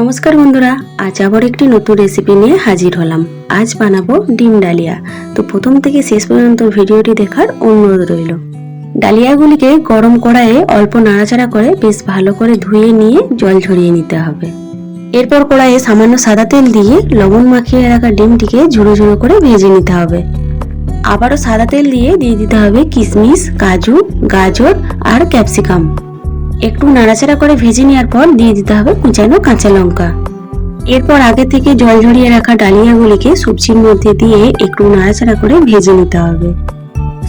নমস্কার বন্ধুরা, আজ আবার একটি নতুন রেসিপি নিয়ে হাজির হলাম। আজ বানাবো ডিম ডালিয়া। তো প্রথম থেকে শেষ পর্যন্ত ভিডিওটি দেখার অনুরোধ রইল। ডালিয়াগুলিকে গরম কড়াইয়ে অল্প নাড়াচাড়া করে বেশ ভালো করে ধুয়ে নিয়ে জল ঝরিয়ে নিতে হবে। এরপর কড়াইয়ে সামান্য সাদা তেল দিয়ে লবণ মাখিয়ে রাখা ডিমটিকে ঝুড়ো ঝুড়ো করে ভেজে নিতে হবে। আবারও সাদা তেল দিয়ে দিয়ে দিতে হবে কিশমিশ কাজু, গাজর আর ক্যাপসিকাম। একটু নাড়াচাড়া করে ভেজে নেওয়ার পর দিয়ে দিতে হবে কুচানো কাঁচা লঙ্কা। এরপর আগে থেকে জল ঝরিয়ে রাখা ডালিয়াগুলিকে সবজির মধ্যে দিয়ে একটু নাড়াচাড়া করে ভেজে নিতে হবে।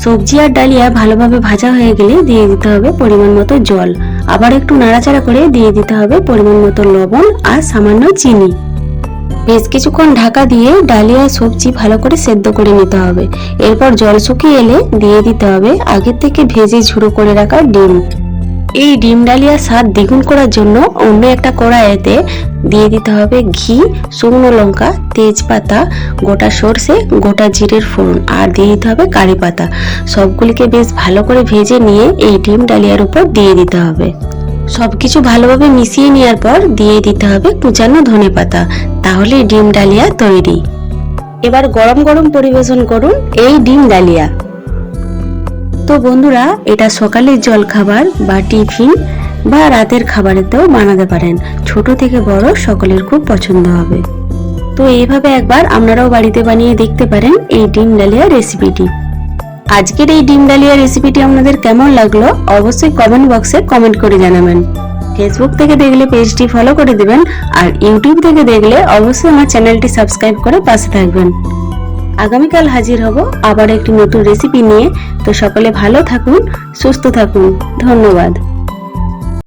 সবজি আর ডালিয়া ভালোভাবে ভাজা হয়ে গেলে দিয়ে দিতে হবে পরিমাণ মতো জল। আবার একটু নাড়াচাড়া করে দিয়ে দিতে হবে পরিমাণ মতো লবণ আর সামান্য চিনি। বেশ কিছুক্ষণ ঢাকা দিয়ে ডালিয়া সবজি ভালো করে সেদ্ধ করে নিতে হবে। এরপর জল শুকিয়ে এলে দিয়ে দিতে হবে আগের থেকে ভেজে ঝুড়ো করে রাখা ডিম। এই ডিম ডালিয়ার স্বাদ দ্বিগুণ করার জন্য অন্য একটা কড়াইতে দিয়ে দিতে হবে ঘি, শুকনো লঙ্কা, তেজপাতা, গোটা সর্ষে, গোটা জিরের ফোড়ন আর দিয়ে দিতে হবে কারি পাতা। সবগুলিকে বেশ ভালো করে ভেজে নিয়ে এই ডিম ডালিয়ার উপর দিয়ে দিতে হবে। সবকিছু ভালোভাবে মিশিয়ে নেওয়ার পর দিয়ে দিতে হবে কুচানো ধনে পাতা। তাহলে ডিম ডালিয়া তৈরি। এবার গরম গরম পরিবেশন করুন এই ডিম ডালিয়া। তো বন্ধুরা, এটা সকালের জল খাবার বা টিফিন বা রাতের খাবারেতেও বানাতে পারেন। ছোট থেকে বড় সকলের খুব পছন্দ হবে। তো এইভাবে একবার আপনারাও বাড়িতে বানিয়ে দেখতে পারেন এই ডিম ডালিয়া রেসিপিটি। আজকের এই ডিম ডালিয়া রেসিপিটি আপনাদের কেমন লাগল অবশ্যই কমেন্ট বক্সে কমেন্ট করে জানাবেন। ফেসবুক থেকে দেখলে পেজটি ফলো করে দিবেন আর ইউটিউব থেকে দেখলে অবশ্যই আমার চ্যানেলটি সাবস্ক্রাইব করে পাশে থাকবেন। আগামীকাল হাজির হব আবার একটি নতুন রেসিপি নিয়ে। তো সকলে ভালো থাকুন, সুস্থ থাকুন। ধন্যবাদ।